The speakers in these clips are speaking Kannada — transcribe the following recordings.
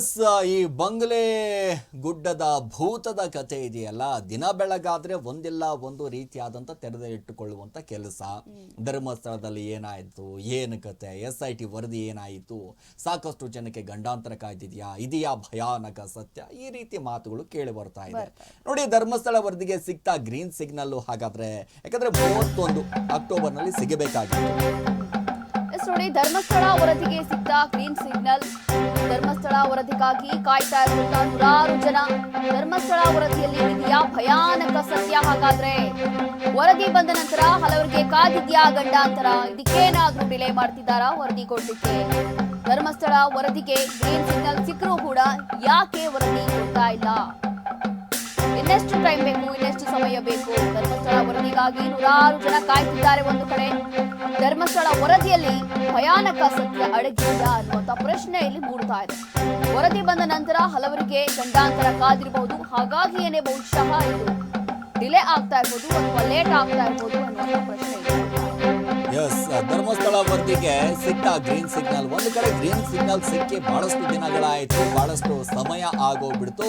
ಎಸ್ ಈ ಬಂಗ್ಲೆ ಗುಡ್ಡದ ಭೂತದ ಕಥೆ ಇದೆಯಲ್ಲ ದಿನ ಬೆಳಗಾದ್ರೆ ಒಂದಿಲ್ಲ ಒಂದು ರೀತಿಯಾದಂತ ತೆರೆದ ಇಟ್ಟುಕೊಳ್ಳುವಂತ ಕೆಲಸ. ಧರ್ಮಸ್ಥಳದಲ್ಲಿ ಏನಾಯ್ತು ಏನು ಕತೆ ಎಸ್ ಐ ಟಿ ವರದಿ ಏನಾಯಿತು ಸಾಕಷ್ಟು ಜನಕ್ಕೆ ಗಂಡಾಂತರ ಕಾಯ್ತಿದ್ಯಾ ಇದೆಯಾ ಭಯಾನಕ ಸತ್ಯ ಈ ರೀತಿ ಮಾತುಗಳು ಕೇಳಿ ಬರ್ತಾ ಇದೆ. ನೋಡಿ ಧರ್ಮಸ್ಥಳ ವರದಿಗೆ ಸಿಗ್ತಾ ಗ್ರೀನ್ ಸಿಗ್ನಲ್ ಹಾಗಾದ್ರೆ ಯಾಕಂದ್ರೆ ಮೂವತ್ತೊಂದು ಅಕ್ಟೋಬರ್ನಲ್ಲಿ ಸಿಗಬೇಕಾಗಿತ್ತು. ಎಸ್ ಧರ್ಮಸ್ಥಳ ವರದಿಗೆ ಸಿಕ್ತ ಗ್ರೀನ್ ಸಿಗ್ನಲ್. ಧರ್ಮಸ್ಥಳ ವರದಿಗಾಗಿ ಕಾಯ್ತಾ ಇರುವಂತ ನೂರಾರು ಜನ. ಧರ್ಮಸ್ಥಳ ವರದಿಯಲ್ಲಿ ಇದೆಯಾ ಭಯಾನಕ ಸತ್ಯ ಹಾಗಾದ್ರೆ. ವರದಿ ಬಂದ ನಂತರ ಹಲವರಿಗೆ ಕಾದಿದ್ಯಾ ಗಂಡಾಂತರ ಇದಕ್ಕೇನಾದ್ರೂ ಡಿಲೇ ಮಾಡ್ತಿದ್ದಾರಾ ವರದಿ ಕೊಡ್ಲಿಕ್ಕೆ ಧರ್ಮಸ್ಥಳ ವರದಿಗೆ ಗ್ರೀನ್ ಸಿಗ್ನಲ್ ಸಿಕ್ಕರೂ ಕೂಡ ಯಾಕೆ ವರದಿ ಕೊಡ್ತಾ ಇಲ್ಲ? ಇನ್ನೆಷ್ಟು ಟೈಮ್ ಬೇಕು, ಇನ್ನೆಷ್ಟು ಸಮಯ ಬೇಕು? ಧರ್ಮಸ್ಥಳ ವರದಿಗಾಗಿ ನೂರಾರು ಜನ ಕಾಯ್ತಿದ್ದಾರೆ ಒಂದು ಕಡೆ. ಧರ್ಮಸ್ಥಳ ವರದಿಯಲ್ಲಿ ಭಯಾನಕ ಸತ್ಯ ಅಡಗಿಲ್ಲ ಅನ್ನುವಂತ ಪ್ರಶ್ನೆ ಇಲ್ಲಿ ಮೂಡ್ತಾ ಇದೆ. ವರದಿ ಬಂದ ನಂತರ ಹಲವರಿಗೆ ಗಂಡಾಂತರ ಕಾದಿರಬಹುದು ಏನೇ ಬಹುಶಃ ಇದು ಡಿಲೇ ಆಗ್ತಾ ಇರ್ಬೋದು ಅಥವಾ ಲೇಟ್ ಆಗ್ತಾ ಇರ್ಬೋದು ಅನ್ನುವಂತ ಪ್ರಶ್ನೆ ಇದೆ. ಎಸ್ ಧರ್ಮಸ್ಥಳ ವರ್ತಿಗೆ ಸಿಕ್ಕ ಗ್ರೀನ್ ಸಿಗ್ನಲ್ ಒಂದು ಕಡೆ ಗ್ರೀನ್ ಸಿಗ್ನಲ್ ಸಿಕ್ಕಿ ಬಹಳಷ್ಟು ದಿನಗಳಾಯ್ತು ಬಹಳಷ್ಟು ಸಮಯ ಆಗೋಗ್ಬಿಡ್ತು.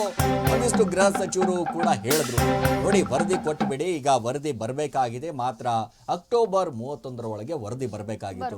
ಒಂದಿಷ್ಟು ಗೃಹ ಸಚಿವರು ಕೂಡ ಹೇಳಿದ್ರು ನೋಡಿ ವರದಿ ಕೊಟ್ಟುಬಿಡಿ ಈಗ ವರದಿ ಬರಬೇಕಾಗಿದೆ ಮಾತ್ರ ಅಕ್ಟೋಬರ್ ಮೂವತ್ತೊಂದರ ಒಳಗೆ ವರದಿ ಬರಬೇಕಾಗಿತ್ತು.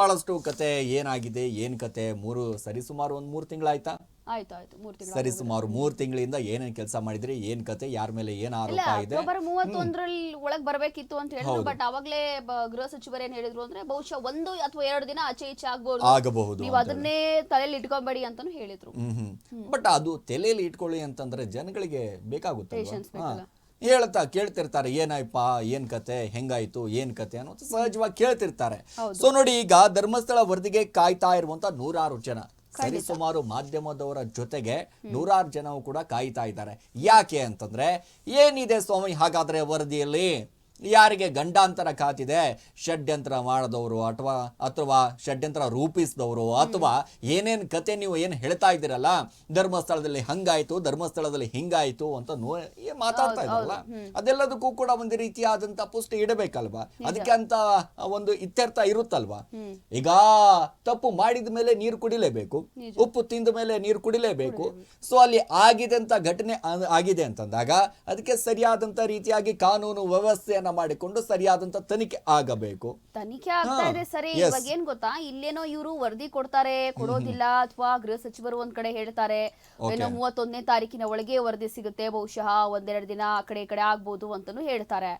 ಬಹಳಷ್ಟು ಕತೆ ಏನಾಗಿದೆ ಏನ್ ಕತೆ ಮೂರು ಸರಿಸುಮಾರು ಒಂದ್ ಮೂರು ತಿಂಗಳಾಯ್ತಾ? ಆಯ್ತು ಆಯ್ತು ಮೂರು ತಿಂಗಳು ಸರಿ ಸುಮಾರು ಮೂರ್ ತಿಂಗಳಿಂದ ಏನೇನ್ ಕೆಲಸ ಮಾಡಿದ್ರಿ ಏನ್ ಕತೆ ಯಾರ ಮೇಲೆ ಏನ್ ಆರೋಪ ಇದೆ? ಅಕ್ಟೋಬರ್ ಮೂವತ್ತೊಂದರಲ್ಲಿ ಒಳಗ್ ಬರಬೇಕಿತ್ತು ಅಂತ ಹೇಳಿದ್ರು ಬಟ್ ಅವಾಗ್ಲೇ ಬ- ಗೃಹ ಸಚಿವರು ಏನ್ ಹೇಳಿದ್ರು ಅಂದ್ರೆ ಬಹುಶಃ ಒಂದು ಅಥವಾ ಎರಡು ದಿನ ಆಚೆ ಈಚೆ ಆಗ್ಬೋದು. ಆಗಬಹುದು ನೀವು ಅದನ್ನೇ ತಲೆಯಲ್ಲಿ ಇಟ್ಕೊಬೇಡಿ ಅಂತಾನು ಹೇಳಿದ್ರು. ಹ್ಮ್ ಹ್ಮ್. ಬಟ್ ಅದು ತಲೆಯಲ್ಲಿ ಇಟ್ಕೊಳ್ಳಿ ಅಂತಂದ್ರೆ ಜನಗಳಿಗೆ ಬೇಕಾಗುತ್ತೆ Patience ಹಾ. ಬೇಕಲ್ಲ. ಹೇಳ್ತಾ ಕೇಳ್ತಿರ್ತಾರೆ ಏನಾಯ್ಪ ಏನ್ ಕತೆ ಹೆಂಗಾಯ್ತು ಏನ್ ಕತೆ ಅನ್ನೋದು ಸಹಜವಾಗಿ ಕೇಳ್ತಿರ್ತಾರೆ. ಸೊ ನೋಡಿ ಈಗ ಧರ್ಮಸ್ಥಳ ವರದಿಗೆ ಕಾಯ್ತಾ ಇರುವಂತ ನೂರಾರು ಜನ. ಸರಿ ಸುಮಾರು ಮಾಧ್ಯಮದವರ ಜೊತೆಗೆ ನೂರಾರು ಜನವು ಕೂಡ ಕಾಯ್ತಾ ಇದ್ದಾರೆ. ಯಾಕೆ ಅಂತಂದ್ರೆ ಏನಿದೆ ಸ್ವಾಮಿ ಹಾಗಾದ್ರೆ ವರದಿಯಲ್ಲಿ? ಯಾರಿಗೆ ಗಂಡಾಂತರ ಕಾತಿದೆ ಷಡ್ಯಂತ್ರ ಮಾಡಿದವರು ಅಥವಾ ಅಥವಾ ಷಡ್ಯಂತ್ರ ರೂಪಿಸಿದವರು ಅಥವಾ ಏನೇನ್ ಕತೆ ನೀವು ಏನ್ ಹೇಳ್ತಾ ಇದ್ದೀರಲ್ಲ ಧರ್ಮಸ್ಥಳದಲ್ಲಿ ಹಂಗಾಯ್ತು ಧರ್ಮಸ್ಥಳದಲ್ಲಿ ಹಿಂಗಾಯ್ತು ಅಂತ ನೋ ಮಾತಾಡ್ತಾ ಇದ್ರಲ್ಲ ಅದೆಲ್ಲದಕ್ಕೂ ಕೂಡ ಒಂದು ರೀತಿಯಾದಂತ ಪುಷ್ಟಿ ಇಡಬೇಕಲ್ವಾ? ಅದಕ್ಕೆ ಅಂತ ಒಂದು ಇತ್ಯರ್ಥ ಇರುತ್ತಲ್ವಾ? ಈಗ ತಪ್ಪು ಮಾಡಿದ ಮೇಲೆ ನೀರು ಕುಡಿಲೇಬೇಕು ಉಪ್ಪು ತಿಂದ ಮೇಲೆ ನೀರು ಕುಡಿಲೇಬೇಕು. ಸೊ ಅಲ್ಲಿ ಆಗಿದೆ ಅಂತ ಘಟನೆ ಆಗಿದೆ ಅಂತಂದಾಗ ಅದಕ್ಕೆ ಸರಿಯಾದಂತ ರೀತಿಯಾಗಿ ಕಾನೂನು ವ್ಯವಸ್ಥೆಯನ್ನ ಮಾಡಿಕೊಂಡು ಸರಿಯಾದಂತ ತನಿಖೆ ಆಗಬೇಕು. ತನಿಖೆ ಆಗ್ತಾ ಇದೆ ಸರಿ. ಇವಾಗ ಏನ್ ಗೊತ್ತಾ? ಇಲ್ಲೇನೋ ಇವರು ವರದಿ ಕೊಡ್ತಾರೆ ಕೊಡೋದಿಲ್ಲ ಅಥವಾ ಗೃಹ ಸಚಿವರು ಒಂದ್ ಕಡೆ ಹೇಳ್ತಾರೆ ಏನೋ ಮೂವತ್ತೊಂದನೇ ತಾರೀಕಿನ ಒಳಗೆ ವರದಿ ಸಿಗುತ್ತೆ ಬಹುಶಃ ಒಂದೆರಡು ದಿನ ಆ ಕಡೆ ಈ ಕಡೆ ಆಗ್ಬೋದು ಅಂತಾನು ಹೇಳ್ತಾರೆ.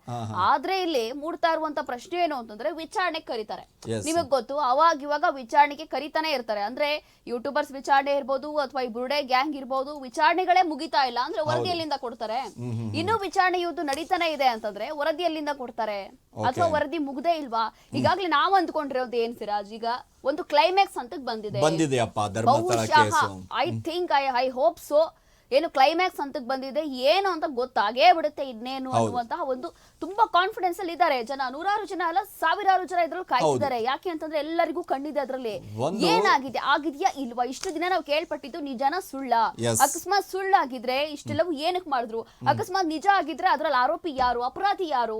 ಆದ್ರೆ ಇಲ್ಲಿ ಮೂಡ್ತಾ ಇರುವಂತ ಪ್ರಶ್ನೆ ಏನು ಅಂತಂದ್ರೆ ವಿಚಾರಣೆ ಕರೀತಾರೆ. ನಿಮಗೆ ಗೊತ್ತು ಅವಾಗ ಇವಾಗ ವಿಚಾರಣೆಗೆ ಕರೀತಾನೆ ಇರ್ತಾರೆ. ಅಂದ್ರೆ ಯೂಟ್ಯೂಬರ್ಸ್ ವಿಚಾರಣೆ ಇರ್ಬೋದು ಅಥವಾ ಈ ಬುರುಡೆ ಗ್ಯಾಂಗ್ ಇರ್ಬೋದು ವಿಚಾರಣೆಗಳೇ ಮುಗಿತಾ ಇಲ್ಲ ಅಂದ್ರೆ ವರದಿ ಎಲ್ಲಿಂದ ಕೊಡ್ತಾರೆ. ಇನ್ನೂ ವಿಚಾರಣೆ ಇವತ್ತು ನಡೀತಾನೆ ಇದೆ ಅಂತಂದ್ರೆ ವರದಿ ಎಲ್ಲಿಂದ ಕೊಡ್ತಾರೆ. ಅಥವಾ ವರದಿ ಮುಗ್ದೇ ಇಲ್ವಾ? ಈಗಾಗ್ಲೇ ನಾವ್ ಅಂದ್ಕೊಂಡಿರೋದು ಏನ್ ಸಿರಾಜ್? ಈಗ ಒಂದು ಕ್ಲೈಮ್ಯಾಕ್ಸ್ ಅಂತ ಬಂದಿದೆ. ಬಂದಿದೆಯಪ್ಪ ಧರ್ಮಸ್ಥಳ ಬಹುಶಃ case. I think I I hope so ಏನು ಕ್ಲೈಮ್ಯಾಕ್ಸ್ ಹಂತಕ್ಕೆ ಬಂದಿದೆ ಏನು ಅಂತ ಗೊತ್ತಾಗೇ ಬಿಡುತ್ತೆ ಇನ್ನೇನು ಅನ್ನುವಂತಹ ಒಂದು ತುಂಬಾ ಕಾನ್ಫಿಡೆನ್ಸ್ ಅಲ್ಲಿ ಇದ್ದಾರೆ. ಜನ ನೂರಾರು ಜನ ಅಲ್ಲ ಸಾವಿರಾರು ಜನ ಇದ್ರಲ್ಲಿ ಕಾಯ್ತಿದ್ದಾರೆ. ಯಾಕೆ ಅಂತಂದ್ರೆ ಎಲ್ಲರಿಗೂ ಕಣ್ಣಿದೆ ಅದರಲ್ಲಿ. ಏನಾಗಿದೆ? ಆಗಿದ್ಯಾ ಇಲ್ವಾ? ಇಷ್ಟು ದಿನ ನಾವು ಕೇಳ್ಪಟ್ಟಿದ್ದು ನಿಜಾನ ಸುಳ್ಳ. ಅಕಸ್ಮಾತ್ ಸುಳ್ಳಾಗಿದ್ರೆ ಇಷ್ಟೆಲ್ಲವೂ ಏನಕ್ಕೆ ಮಾಡಿದ್ರು? ಅಕಸ್ಮಾತ್ ನಿಜ ಆಗಿದ್ರೆ ಅದ್ರಲ್ಲಿ ಆರೋಪಿ ಯಾರು? ಅಪರಾಧಿ ಯಾರು?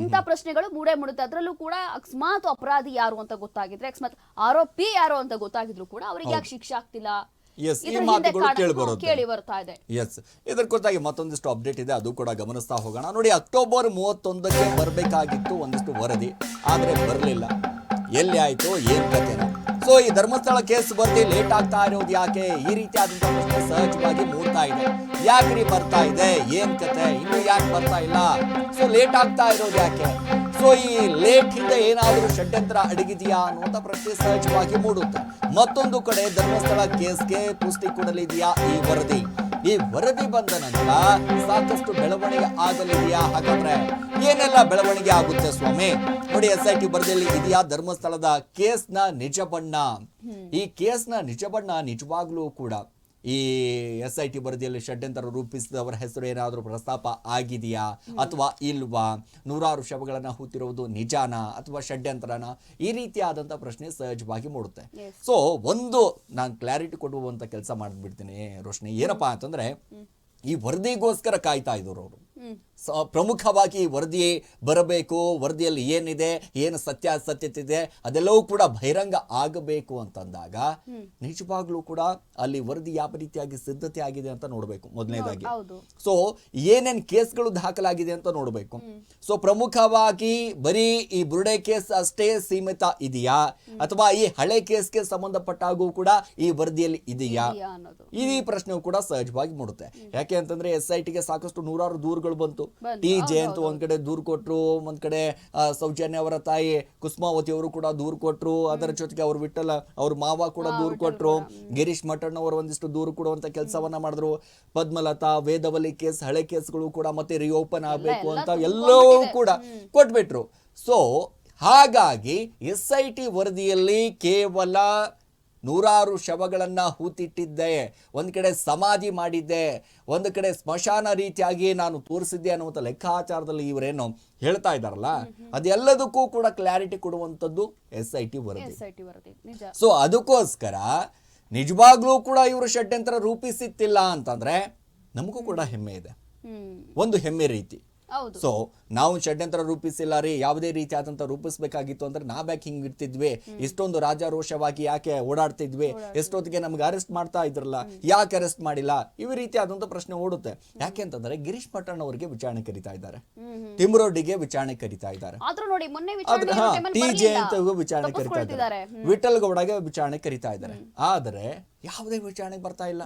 ಇಂಥ ಪ್ರಶ್ನೆಗಳು ಮೂಡೇ ಮೂಡುತ್ತೆ. ಅದ್ರಲ್ಲೂ ಕೂಡ ಅಕಸ್ಮಾತ್ ಅಪರಾಧಿ ಯಾರು ಅಂತ ಗೊತ್ತಾಗಿದ್ರೆ ಅಕಸ್ಮಾತ್ ಆರೋಪಿ ಯಾರು ಅಂತ ಗೊತ್ತಾಗಿದ್ರು ಕೂಡ ಅವ್ರಿಗೆ ಯಾಕೆ ಶಿಕ್ಷೆ ಆಗ್ತಿಲ್ಲ? ಎಸ್ ಈ ಮಾತುಗಳು ಕೇಳಿ ಬರುತ್ತೆ ಕೇಳಿ ಬರ್ತಾ ಇದೆ. ಎಸ್ ಇದ್ರ ಕುರಿತಾಗಿ ಮತ್ತೊಂದಿಷ್ಟು ಅಪ್ಡೇಟ್ ಇದೆ. ಅದು ಕೂಡ ಗಮನಿಸ್ತಾ ಹೋಗೋಣ. ನೋಡಿ ಅಕ್ಟೋಬರ್ ಮೂವತ್ತೊಂದಕ್ಕೆ ಬರಬೇಕಾಗಿತ್ತು ಒಂದಿಷ್ಟು ವರದಿ. ಆದ್ರೆ ಬರಲಿಲ್ಲ. ಎಲ್ಲಿ ಆಯ್ತು? ಏನ್ ಕತೆನೋ ಸೊ ಈ ಧರ್ಮಸ್ಥಳ ಕೇಸ್ ಬರ್ತಿ ಲೇಟ್ ಆಗ್ತಾ ಇರೋದು ಯಾಕೆ? ಈ ರೀತಿಯಾದಂತಹ ಪ್ರಶ್ನೆ ಸಹಜವಾಗಿ ಮೂಡ್ತಾ ಇದೆ. ಯಾಕ್ರಿ ಬರ್ತಾ ಇದೆ? ಏನ್ ಕತೆ? ಇನ್ನು ಯಾಕೆ ಬರ್ತಾ ಇಲ್ಲ? ಸೊ ಲೇಟ್ ಆಗ್ತಾ ಇರೋದು ಯಾಕೆ? ಸೊ ಈ ಲೇಟ್ ಹಿಂದೆ ಏನಾದರೂ ಷಡ್ಯಂತ್ರ ಅಡಗಿದೆಯಾ ಅನ್ನುವಂಥ ಪ್ರಶ್ನೆ ಸಹಜವಾಗಿ ಮೂಡುತ್ತೆ. ಮತ್ತೊಂದು ಕಡೆ ಧರ್ಮಸ್ಥಳ ಕೇಸ್ಗೆ ಪುಷ್ಟಿ ಕೊಡಲಿದೆಯಾ ಈ ವರದಿ? ಈ ವರದಿ ಬಂದ ನಂತರ ಸಾಕಷ್ಟು ಬೆಳವಣಿಗೆ ಆಗಲಿದೆಯಾ ಹಾಗಾದ್ರೆ? ಏನೆಲ್ಲ ಬೆಳವಣಿಗೆ ಆಗುತ್ತೆ ಸ್ವಾಮಿ? ನೋಡಿ ಎಸ್ ಐ ಟಿ ವರದಿಯಲ್ಲಿ ಇದೆಯಾ? ಧರ್ಮಸ್ಥಳದ ಕೇಸ್ನ ನಿಜ ಬಣ್ಣ ಈ ಕೇಸ್ನ ನಿಜ ಬಣ್ಣ ನಿಜವಾಗ್ಲೂ ಕೂಡ ಈ ಎಸ್ ಐ ಟಿ ವರದಿಯಲ್ಲಿ ಷಡ್ಯಂತರ ರೂಪಿಸಿದವರ ಹೆಸರು ಏನಾದರೂ ಪ್ರಸ್ತಾಪ ಆಗಿದೆಯಾ ಅಥವಾ ಇಲ್ವಾ? ನೂರಾರು ಶವಗಳನ್ನು ಹೂತಿರುವುದು ನಿಜಾನ ಅಥವಾ ಷಡ್ಯಂತ್ರನ? ಈ ರೀತಿಯಾದಂಥ ಪ್ರಶ್ನೆ ಸಹಜವಾಗಿ ಮೂಡುತ್ತೆ. ಸೊ ಒಂದು ನಾನು ಕ್ಲಾರಿಟಿ ಕೊಡುವಂಥ ಕೆಲಸ ಮಾಡಿಬಿಡ್ತೀನಿ ರೋಶ್ನಿ. ಏನಪ್ಪಾ ಅಂತಂದ್ರೆ ಈ ವರದಿಗೋಸ್ಕರ ಕಾಯ್ತಾ ಇದ್ರು ಅವರು. ಪ್ರಮುಖವಾಗಿ ವರದಿ ಬರಬೇಕು ವರದಿಯಲ್ಲಿ ಏನಿದೆ ಏನು ಸತ್ಯಾಸತ್ಯತೆ ಇದೆ ಅದೆಲ್ಲವೂ ಕೂಡ ಬಹಿರಂಗ ಆಗಬೇಕು ಅಂತಂದಾಗ ನಿಜವಾಗ್ಲೂ ಕೂಡ ಅಲ್ಲಿ ವರದಿ ಯಾವ ರೀತಿಯಾಗಿ ಸಿದ್ಧತೆ ಆಗಿದೆ ಅಂತ ನೋಡಬೇಕು ಮೊದಲನೇದಾಗಿ. ಸೊ ಏನೇನು ಕೇಸ್ಗಳು ದಾಖಲಾಗಿದೆ ಅಂತ ನೋಡಬೇಕು. ಸೊ ಪ್ರಮುಖವಾಗಿ ಬರೀ ಈ ಬುರುಡೆ ಕೇಸ್ ಅಷ್ಟೇ ಸೀಮಿತ ಇದೆಯಾ? ಅಥವಾ ಈ ಹಳೆ ಕೇಸ್ಗೆ ಸಂಬಂಧಪಟ್ಟಾಗೂ ಕೂಡ ಈ ವರದಿಯಲ್ಲಿ ಇದೆಯಾ? ಈ ಪ್ರಶ್ನೆಯು ಕೂಡ ಸಹಜವಾಗಿ ಮೂಡುತ್ತೆ. ಯಾಕೆ ಅಂತಂದ್ರೆ ಎಸ್ ಐ ಟಿಗೆ ಸಾಕಷ್ಟು ನೂರಾರು ದೂರುಗಳು ಬಂತು, ಟಿ ಜಯಂತ್ ಒಂದ್ ಕಡೆ ದೂರು ಕೊಟ್ರು ಒಂದ್ ಕಡೆ ಸೌಜನ್ಯ ಅವರ ತಾಯಿ ಕುಸುಮಾವತಿ ಅವರು ಕೂಡ ದೂರು ಕೊಟ್ರು ಅದರ ಜೊತೆಗೆ ಅವ್ರು ವಿಠಲ ಅವ್ರ ಮಾವ ಕೂಡ ದೂರು ಕೊಟ್ರು. ಗಿರೀಶ್ ಮಠಣ್ಣ ಅವರು ಒಂದಿಷ್ಟು ದೂರು ಕೊಡುವಂತ ಕೆಲಸವನ್ನ ಮಾಡಿದ್ರು. ಪದ್ಮಲತಾ ವೇದವಲಿ ಕೇಸ್ ಹಳೆ ಕೇಸ್ಗಳು ಕೂಡ ಮತ್ತೆ ರಿಓಪನ್ ಆಗಬೇಕು ಅಂತ. ಎಲ್ಲವೂ ಕೂಡ ಕೊಟ್ಬಿಟ್ರು. ಸೊ ಹಾಗಾಗಿ ಎಸ್ ಐ ಟಿ ವರದಿಯಲ್ಲಿ ಕೇವಲ ನೂರಾರು ಶವಗಳನ್ನು ಹೂತಿಟ್ಟಿದ್ದೆ ಒಂದು ಕಡೆ ಸಮಾಧಿ ಮಾಡಿದ್ದೆ ಒಂದು ಕಡೆ ಸ್ಮಶಾನ ರೀತಿಯಾಗಿ ನಾನು ತೋರಿಸಿದ್ದೆ ಅನ್ನುವಂಥ ಲೆಕ್ಕಾಚಾರದಲ್ಲಿ ಇವರೇನು ಹೇಳ್ತಾ ಇದ್ದಾರಲ್ಲ ಅದೆಲ್ಲದಕ್ಕೂ ಕೂಡ ಕ್ಲಾರಿಟಿ ಕೊಡುವಂಥದ್ದು ಎಸ್ ಐ ಟಿ ವರದಿ. ಸೊ ಅದಕ್ಕೋಸ್ಕರ ನಿಜವಾಗ್ಲೂ ಕೂಡ ಇವರು ಷಡ್ಯಂತ್ರ ರೂಪಿಸಿತ್ತಿಲ್ಲ ಅಂತಂದ್ರೆ ನಮಗೂ ಕೂಡ ಹೆಮ್ಮೆ ಇದೆ. ಒಂದು ಹೆಮ್ಮೆ ರೀತಿ. ಸೊ ನಾವು ಷಡ್ಯಂತ್ರ ರೂಪಿಸಿಲ್ಲ ರೀ ಯಾವುದೇ ರೀತಿಯಾದಂತ ರೂಪಿಸಬೇಕಾಗಿತ್ತು ಅಂದ್ರೆ ನಾವ್ಯಾಕೆ ಹಿಂಗ್ ಇರ್ತಿದ್ವಿ? ಇಷ್ಟೊಂದು ರಾಜಾರೋಷವಾಗಿ ಯಾಕೆ ಓಡಾಡ್ತಿದ್ವಿ? ಎಷ್ಟೊತ್ತಿಗೆ ನಮ್ಗೆ ಅರೆಸ್ಟ್ ಮಾಡ್ತಾ ಇದ್ರಲ್ಲ ಯಾಕೆ ಅರೆಸ್ಟ್ ಮಾಡಿಲ್ಲ? ಈ ರೀತಿ ಆದಂತ ಪ್ರಶ್ನೆ ಓಡುತ್ತೆ. ಯಾಕೆ ಅಂತಂದ್ರೆ ಗಿರೀಶ್ ಮಠಣ್ಣ ಅವರಿಗೆ ವಿಚಾರಣೆ ಕರಿತಾ ಇದ್ದಾರೆ. ತಿಮ್ರೋಡಿಗೆ ವಿಚಾರಣೆ ಕರಿತಾ ಇದ್ದಾರೆ. ಟಿ. ಜೆ ಅಂತ ವಿಚಾರಣೆ ಕರಿತಾ ಇದ್ದಾರೆ. ವಿಠಲ್ ಗೌಡಗೆ ವಿಚಾರಣೆ ಕರಿತಾ ಇದ್ದಾರೆ. ಆದ್ರೆ ಯಾವುದೇ ವಿಚಾರಣೆ ಬರ್ತಾ ಇಲ್ಲ.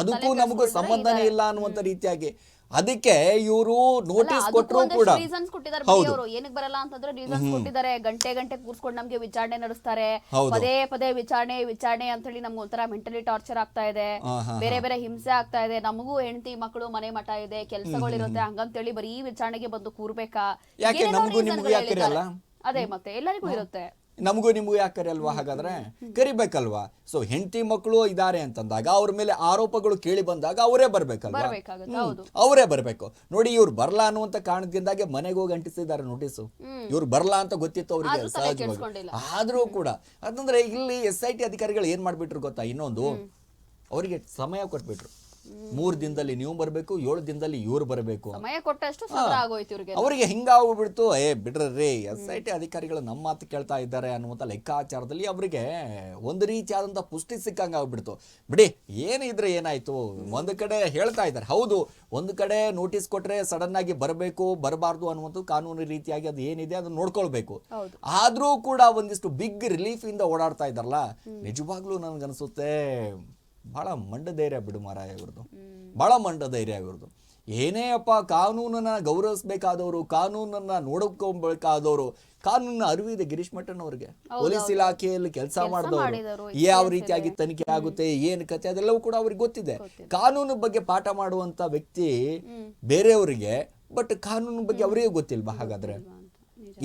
ಅದಕ್ಕೂ ನಮಗೂ ಸಂಬಂಧನೇ ಇಲ್ಲ ಅನ್ನುವಂತ ರೀತಿಯಾಗಿ ಅದಕ್ಕೆ ಇವರು ನೋಟಿಸ್ ಕೊಟ್ಟರು ಕೂಡ. ರೀಸನ್ಸ್ ಕೊಟ್ಟಿದ್ದಾರೆ. ಅವರು. ಏನಕ್ಕೆ ಬರಲ್ಲ ಅಂತಂದ್ರೆ ರೀಸನ್ಸ್ ಕೊಟ್ಟಿದ್ದಾರೆ. ಗಂಟೆ ಗಂಟೆ ಕೂರ್ಸ್ಕೊಂಡು ನಮ್ಗೆ ವಿಚಾರಣೆ ನಡೆಸ್ತಾರೆ. ಪದೇ ಪದೇ ವಿಚಾರಣೆ ವಿಚಾರಣೆ ಅಂತ ಹೇಳಿ ನಮ್ಗೆ ಒಂಥರ ಮೆಂಟಲಿ ಟಾರ್ಚರ್ ಆಗ್ತಾ ಇದೆ. ಬೇರೆ ಬೇರೆ ಹಿಂಸೆ ಆಗ್ತಾ ಇದೆ. ನಮಗೂ ಹೆಂಡತಿ ಮಕ್ಕಳು ಮನೆ ಮಠ ಇದೆ. ಕೆಲಸಗಳಿರುತ್ತೆ. ಹಂಗಂತೇಳಿ ಬರೀ ವಿಚಾರಣೆಗೆ ಬಂದು ಕೂರ್ಬೇಕಾ? ಯಾಕೆ? ನಮಗೂ. ಅದೇ ಮತ್ತೆ ಎಲ್ಲರಿಗೂ ಇರುತ್ತೆ. ನಮಗೂ ನಿಮಗೂ ಯಾಕೆ ಕರೆಯಲ್ವಾ ಹಾಗಾದ್ರೆ ಕರಿಬೇಕಲ್ವಾ? ಸೊ ಹೆಂಡತಿ ಮಕ್ಕಳು ಇದ್ದಾರೆ ಅಂತಂದಾಗ ಅವ್ರ ಮೇಲೆ ಆರೋಪಗಳು ಕೇಳಿ ಬಂದಾಗ ಅವರೇ ಬರ್ಬೇಕಲ್ವಾ? ಅವರೇ ಬರ್ಬೇಕು. ನೋಡಿ ಇವ್ರು ಬರಲ್ಲ ಅನ್ನುವಂತ ಕಾರಣದಿಂದಾಗೆ ಮನೆಗೆ ಹೋಗಿ ಅಂಟಿಸಿದ್ದಾರೆ ನೋಟಿಸು. ಇವ್ರು ಬರಲ್ಲ ಅಂತ ಗೊತ್ತಿತ್ತು ಅವರಿಗೆ ಸಹಜವಾಗಿ. ಆದ್ರೂ ಕೂಡ. ಅದಂದ್ರೆ ಇಲ್ಲಿ ಎಸ್ ಐ ಟಿ ಅಧಿಕಾರಿಗಳು ಏನ್ ಮಾಡ್ಬಿಟ್ರು ಗೊತ್ತಾ? ಇನ್ನೊಂದು. ಅವರಿಗೆ ಸಮಯ ಕೊಟ್ಬಿಟ್ರು. ಮೂರ್ ದಿನದಲ್ಲಿ ನೀವು ಬರಬೇಕು ಏಳು ದಿನದಲ್ಲಿ ಇವ್ರು ಬರಬೇಕು ಸಮಯ ಕೊಟ್ಟಷ್ಟು ಸದರ ಆಗೋಯ್ತು ಇವ್ರಿಗೆ. ಅವರಿಗೆ ಹಿಂಗಾಗ್ಬಿಡ್ತು ಏ ಬಿಡ್ರಿ ಎಸ್ ಐ ಟಿ ಅಧಿಕಾರಿಗಳು ನಮ್ಮ ಮಾತು ಕೇಳ್ತಾ ಇದ್ದಾರೆ ಅನ್ನುವಂಥ ಲೆಕ್ಕಾಚಾರದಲ್ಲಿ ಅವರಿಗೆ ಒಂದು ರೀತಿಯಾದಂಥ ಪುಷ್ಟಿ ಸಿಕ್ಕಂಗೆ ಆಗ್ಬಿಡ್ತು. ಬಿಡಿ ಏನಿದ್ರೆ ಏನಾಯ್ತು? ಒಂದು ಕಡೆ ಹೇಳ್ತಾ ಇದ್ದಾರೆ. ಹೌದು ಒಂದು ಕಡೆ ನೋಟಿಸ್ ಕೊಟ್ರೆ ಸಡನ್ ಆಗಿ ಬರಬೇಕು ಬರಬಾರ್ದು ಅನ್ನುವಂಥ ಕಾನೂನು ರೀತಿಯಾಗಿ ಅದು ಏನಿದೆ ಅದನ್ನ ನೋಡ್ಕೊಳ್ಬೇಕು. ಆದ್ರೂ ಕೂಡ ಒಂದಿಷ್ಟು ಬಿಗ್ ರಿಲೀಫ್ ಇಂದ ಓಡಾಡ್ತಾ ಇದ್ದಾರಲ್ಲ? ನಿಜವಾಗ್ಲೂ ನನ್ಗನ್ಸುತ್ತೆ. ಬಹಳ ಮಂಡ ಧೈರ್ಯ ಬಿಡು ಮಾರಾಯ ಇವ್ರದ್ದು ಭಾಳ ಮಂಡ ಧೈರ್ಯ ಇವ್ರದ್ದು ಏನೇ ಅಪ್ಪ ಕಾನೂನನ್ನ ಗೌರವಿಸಬೇಕಾದವರು ಕಾನೂನನ್ನ ನೋಡ್ಕೊಬೇಕಾದವರು ಕಾನೂನಿನ ಅರಿವಿದೆ ಗಿರೀಶ್ ಮಠನ್ ಅವ್ರಿಗೆ ಪೊಲೀಸ್ ಇಲಾಖೆಯಲ್ಲಿ ಕೆಲಸ ಮಾಡಿದವರು. ಯಾವ ರೀತಿಯಾಗಿ ತನಿಖೆ ಆಗುತ್ತೆ ಏನ್ ಕತೆ ಅದೆಲ್ಲವೂ ಕೂಡ ಅವ್ರಿಗೆ ಗೊತ್ತಿದೆ. ಕಾನೂನು ಬಗ್ಗೆ ಪಾಠ ಮಾಡುವಂತ ವ್ಯಕ್ತಿ ಬೇರೆಯವರಿಗೆ ಬಟ್ ಕಾನೂನು ಬಗ್ಗೆ ಅವರಿಗೆ ಗೊತ್ತಿಲ್ವಾ ಹಾಗಾದ್ರೆ.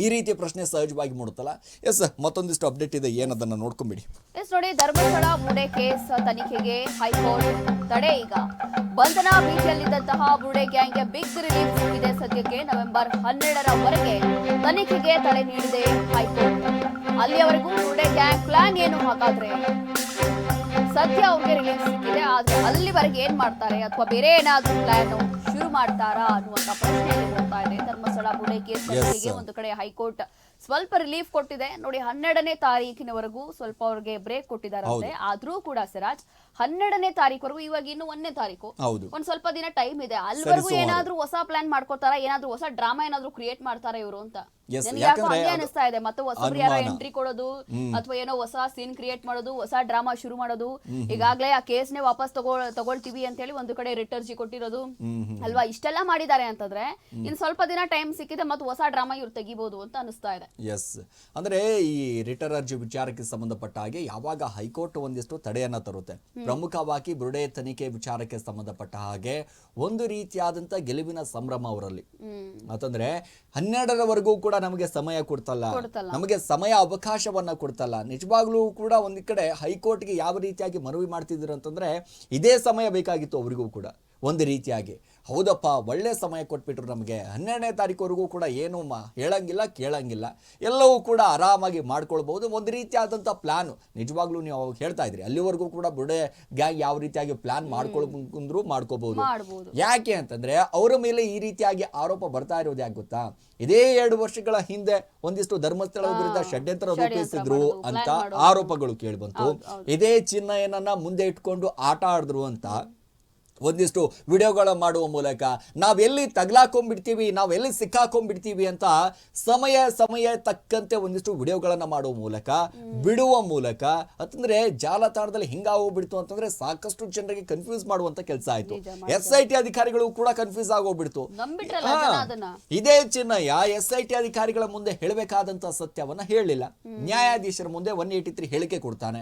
ಈ ರೀತಿಯ ಪ್ರಶ್ನೆ ಸಹಜವಾಗಿ ಮೂಡುತ್ತಲ್ಲ? ಎಸ್, ಮತ್ತೊಂದಿಷ್ಟು ಅಪ್ಡೇಟ್ ಇದೆ. ಏನದನ್ನ ನೋಡ್ಕೊಂಬಿಡಿ. ಎಸ್, ನೋಡಿ, ಧರ್ಮಸ್ಥಳ ಬುಡೆ ಕೇಸ್ ತನಿಖೆಗೆ ಹೈಕೋರ್ಟ್ ತಡೆ ಈಗ. ಬಂಧನ ಬೀಚಿಯಲ್ಲಿದ್ದಂತಹ ಬುಡೆ ಗ್ಯಾಂಗ್ಗೆ ಬಿಗ್ ರಿಲೀಫ್ ಸಿಕ್ಕಿದೆ ಸದ್ಯಕ್ಕೆ ನವೆಂಬರ್ ಹನ್ನೆರಡರವರೆಗೆ ತನಿಖೆಗೆ ತಡೆ ನೀಡಿದೆ ಹೈಕೋರ್ಟ್. ಅಲ್ಲಿಯವರೆಗೂ ಬುಡೆ ಗ್ಯಾಂಗ್ ಪ್ಲಾನ್ ಏನು ಹಾಗಾದ್ರೆ? ಸದ್ಯ ಅವ್ರಿಗೆ ರಿಲೀಫ್ ಸಿಕ್ಕಿದೆ, ಆದ್ರೆ ಅಲ್ಲಿವರೆಗೆ ಏನ್ ಮಾಡ್ತಾರೆ? ಅಥವಾ ಬೇರೆ ಏನಾದ್ರೂ ಪ್ಲಾನ್ ಶುರು ಮಾಡ್ತಾರಾ ಅನ್ನುವಂತ ಪ್ರಶ್ನೆ ಬರ್ತಾ ಇದೆ. ಧರ್ಮಸ್ಥಳ ಬುಡೆ ಕೇಸ್ ತನಿಖೆಗೆ ಒಂದು ಕಡೆ ಹೈಕೋರ್ಟ್ ಸ್ವಲ್ಪ ರಿಲೀಫ್ ಕೊಟ್ಟಿದೆ. ನೋಡಿ ಹನ್ನೆರಡನೇ ತಾರೀಕಿನವರೆಗೂ ಸ್ವಲ್ಪ ಅವ್ರಿಗೆ ಬ್ರೇಕ್ ಕೊಟ್ಟಿದ್ದಾರೆ ಆದ್ರೂ ಕೂಡ ಸಿರಾಜ್ ಹನ್ನೆರಡನೇ ತಾರೀಕುವರೆಗೂ ಇವಾಗ ಇನ್ನು ಒಂದನೇ ತಾರೀಕು. ಹೌದು. ಒಂದ್ ಸ್ವಲ್ಪ ದಿನ ಟೈಮ್ ಇದೆ. ಅಲ್ಲಿವರೆಗೂ. ಏನಾದ್ರೂ ಹೊಸ ಪ್ಲಾನ್ ಮಾಡ್ಕೋತಾರ ಏನಾದ್ರೂ ಹೊಸ ಡ್ರಾಮಾ ಏನಾದ್ರೂ ಕ್ರಿಯೇಟ್ ಮಾಡ್ತಾರ ಇವರು ಅಂತ. ಅನಿಸ್ತಾ ಇದೆ. ಮತ್ತೆ ಹೊಸಬ್ರು ಯಾರೋ ಎಂಟ್ರಿ ಕೊಡೋದು ಅಥವಾ ಏನೋ ಹೊಸ ಸೀನ್ ಕ್ರಿಯೇಟ್ ಮಾಡೋದು ಹೊಸ ಡ್ರಾಮಾ ಶುರು ಮಾಡೋದು ಈಗಾಗ್ಲೇ ಆ ಕೇಸ್ ನೇ ವಾಪಸ್ ತಗೋ ತಗೊಳ್ತೀವಿ ಅಂತ ಹೇಳಿ ಒಂದು ಕಡೆ ರಿಟರ್ಜಿ ಕೊಟ್ಟಿರೋದು. ಅಲ್ವಾ? ಇಷ್ಟೆಲ್ಲಾ ಮಾಡಿದ್ದಾರೆ ಅಂತಂದ್ರೆ ಇನ್ ಸ್ವಲ್ಪ ದಿನ ಟೈಮ್ ಸಿಕ್ಕಿದೆ ಮತ್ತೆ ಹೊಸ ಡ್ರಾಮಾ ಇವ್ರು ತೆಗಿಬಹುದು ಅಂತ ಅನಿಸ್ತಾ ಇದೆ. ಎಸ್ ಅಂದ್ರೆ ಈ ರಿಟರ್ ಅರ್ಜಿ ವಿಚಾರಕ್ಕೆ ಸಂಬಂಧಪಟ್ಟ ಹಾಗೆ ಯಾವಾಗ ಹೈಕೋರ್ಟ್ ಒಂದಿಷ್ಟು ತಡೆಯನ್ನ ತರುತ್ತೆ. ಪ್ರಮುಖವಾಗಿ ಬುರುಡೆ ತನಿಖೆ ವಿಚಾರಕ್ಕೆ ಸಂಬಂಧಪಟ್ಟ ಹಾಗೆ ಒಂದು ರೀತಿಯಾದಂತ ಗೆಲುವಿನ ಸಂಭ್ರಮ ಅವರಲ್ಲಿ. ಮತ್ತಂದ್ರೆ ಅಂತಂದ್ರೆ ಹನ್ನೆರಡರವರೆಗೂ ಕೂಡ ನಮಗೆ ಸಮಯ ಕೊಡ್ತಲ್ಲ. ನಮಗೆ ಸಮಯ ಅವಕಾಶವನ್ನ ಕೊಡ್ತಲ್ಲ. ನಿಜವಾಗ್ಲೂ ಕೂಡ ಒಂದ್ ಕಡೆ ಹೈಕೋರ್ಟ್ಗೆ ಯಾವ ರೀತಿಯಾಗಿ ಮನವಿ ಮಾಡ್ತಿದ್ರು ಅಂತಂದ್ರೆ ಇದೇ ಸಮಯ ಬೇಕಾಗಿತ್ತು ಅವರಿಗೂ ಕೂಡ. ಒಂದು ರೀತಿಯಾಗಿ. ಹೌದಪ್ಪ ಒಳ್ಳೆ ಸಮಯ ಕೊಟ್ಬಿಟ್ರು ನಮಗೆ. ಹನ್ನೆರಡನೇ ತಾರೀಕುವರೆಗೂ ಕೂಡ ಏನೂ ಮಾ ಹೇಳಂಗಿಲ್ಲ ಕೇಳಂಗಿಲ್ಲ. ಎಲ್ಲವೂ ಕೂಡ ಆರಾಮಾಗಿ ಮಾಡ್ಕೊಳ್ಬೋದು. ಒಂದು ರೀತಿಯಾದಂಥ ಪ್ಲಾನ್. ನಿಜವಾಗ್ಲೂ ನೀವು ಅವಾಗ ಹೇಳ್ತಾ ಇದ್ರಿ. ಅಲ್ಲಿವರೆಗೂ ಕೂಡ ಬುಡೆ ಗ್ಯಾಂಗ್ ಯಾವ ರೀತಿಯಾಗಿ ಪ್ಲಾನ್ ಮಾಡ್ಕೊಳ್ಬೇಕಂದ್ರೂ ಮಾಡ್ಕೋಬಹುದು ಯಾಕೆ ಅಂತಂದ್ರೆ ಅವರ ಮೇಲೆ ಈ ರೀತಿಯಾಗಿ ಆರೋಪ ಬರ್ತಾ ಇರೋದು ಯಾಕೆ ಗೊತ್ತಾ? ಇದೇ ಎರಡು ವರ್ಷಗಳ ಹಿಂದೆ ಒಂದಿಷ್ಟು ಧರ್ಮಸ್ಥಳ ವಿರುದ್ಧ ಷಡ್ಯಂತ್ರ ರೂಪಿಸಿದ್ರು ಅಂತ ಆರೋಪಗಳು ಕೇಳಿ ಕೇಳಿಬಂತು ಇದೇ ಏನನ್ನ ಮುಂದೆ ಇಟ್ಕೊಂಡು ಆಟ ಆಡಿದ್ರು ಅಂತ ಒಂದಿಷ್ಟು ವಿಡಿಯೋಗಳ ಮಾಡುವ ಮೂಲಕ ನಾವೆಲ್ಲಿ ತಗ್ಲಾಕೊಂಡ್ಬಿಡ್ತೀವಿ ನಾವೆಲ್ಲಿ ಸಿಕ್ಕಾಕೊಂಡ್ಬಿಡ್ತೀವಿ ಅಂತ ಸಮಯ ಸಮಯ ತಕ್ಕಂತೆ ಒಂದಿಷ್ಟು ವಿಡಿಯೋಗಳನ್ನ ಮಾಡುವ ಮೂಲಕ ಬಿಡುವ ಮೂಲಕ ಅಂತಂದ್ರೆ ಜಾಲತಾಣದಲ್ಲಿ ಹಿಂಗಾಗೋಗ್ಬಿಡ್ತು ಅಂತಂದ್ರೆ ಸಾಕಷ್ಟು ಜನರಿಗೆ ಕನ್ಫ್ಯೂಸ್ ಮಾಡುವಂತ ಕೆಲಸ ಆಯ್ತು. ಎಸ್ ಐ ಟಿ ಅಧಿಕಾರಿಗಳು ಕೂಡ ಕನ್ಫ್ಯೂಸ್ ಆಗೋಗ್ಬಿಡ್ತು. ಇದೇ ಚಿನ್ನಯ್ಯ ಎಸ್ ಐ ಟಿ ಅಧಿಕಾರಿಗಳ ಮುಂದೆ ಹೇಳಬೇಕಾದಂತ ಸತ್ಯವನ್ನ ಹೇಳಲಿಲ್ಲ. ನ್ಯಾಯಾಧೀಶರ ಮುಂದೆ ಒನ್ ಏಟಿ ತ್ರೀ ಹೇಳಿಕೆ ಕೊಡ್ತಾನೆ.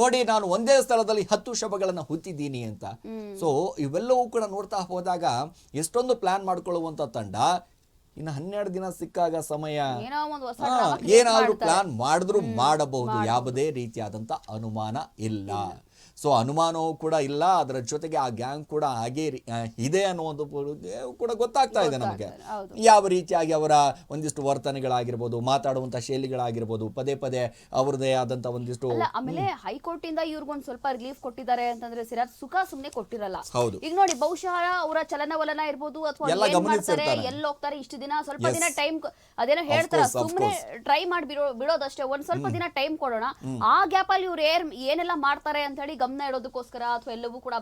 ನೋಡಿ ನಾನು ಒಂದೇ ಸ್ಥಳದಲ್ಲಿ ಹತ್ತು ಶಬಗಳನ್ನ ಹುತ್ತಿದ್ದೀನಿ ಅಂತ. ಸೊ ಇವೆಲ್ಲವೂ ಕೂಡ ನೋಡ್ತಾ ಹೋದಾಗ ಎಷ್ಟೊಂದು ಪ್ಲಾನ್ ಮಾಡ್ಕೊಳ್ಳುವಂಥ ತಂಡ ಇನ್ನು ಹನ್ನೆರಡು ದಿನ ಸಿಕ್ಕಾಗ ಸಮಯ. ಏನಾದರೂ. ಪ್ಲಾನ್ ಮಾಡಿದ್ರು ಮಾಡಬಹುದು. ಯಾವುದೇ ರೀತಿಯಾದಂತ ಅನುಮಾನ ಇಲ್ಲ. ಸೊ ಅನುಮಾನವೂ ಕೂಡ ಇಲ್ಲ. ಅದರ ಜೊತೆಗೆ ಆ ಗ್ಯಾಂಗ್ ಕೂಡ ಹಾಗೆ ಇದೆ ಅನ್ನುವಂಥ ಕೂಡ ಗೊತ್ತಾಗ್ತಾ ಇದೆ ನಮಗೆ. ಯಾವ ರೀತಿಯಾಗಿ ಅವರ ಒಂದಿಷ್ಟು ವರ್ತನೆಗಳಾಗಿರ್ಬೋದು ಮಾತಾಡುವಂತ ಶೈಲಿಗಳಾಗಿರ್ಬೋದು ಪದೇ ಪದೇ ಅವರದೇ ಆದಂತಹ ಒಂದಿಷ್ಟು ಆಮೇಲೆ ಹೈಕೋರ್ಟ್ ಇಂದ ಇವ್ರಿಗೊಂದು ಸ್ವಲ್ಪ ರಿಲೀಫ್ ಕೊಟ್ಟಿದ್ದಾರೆ ಅಂತಂದ್ರೆ ಸಿರಾಜ್ ಸುಖ ಸುಮ್ಮನೆ ಕೊಟ್ಟಿರಲ್ಲ. ಹೌದು. ಈಗ ನೋಡಿ ಬಹುಶಃ ಅವರ ಚಲನವಲನ ಇರ್ಬೋದು ಅಥವಾ ಎಲ್ಲ ಹೋಗ್ತಾರೆ ಇಷ್ಟು ದಿನ ಸ್ವಲ್ಪ ದಿನ ಟೈಮ್ ಅದೇನೋ ಹೇಳ್ತಾರ ಸುಮ್ಮನೆ ಟ್ರೈ ಮಾಡಿ ಬಿಡೋ ಬಿಡೋದಷ್ಟೇ ಒಂದ್ ಸ್ವಲ್ಪ ದಿನ ಟೈಮ್ ಕೊಡೋಣ. ಆ ಗ್ಯಾಪ್ ಅಲ್ಲಿ ಇವ್ರು ಏನ್ ಏನೆಲ್ಲ ಮಾಡ್ತಾರೆ ಅಂತ ಹೇಳಿ ಗಮನ ಇಡೋದಕ್ಕೋಸ್ಕರ ಅಥವಾ ಎಲ್ಲವೂ ಕೂಡ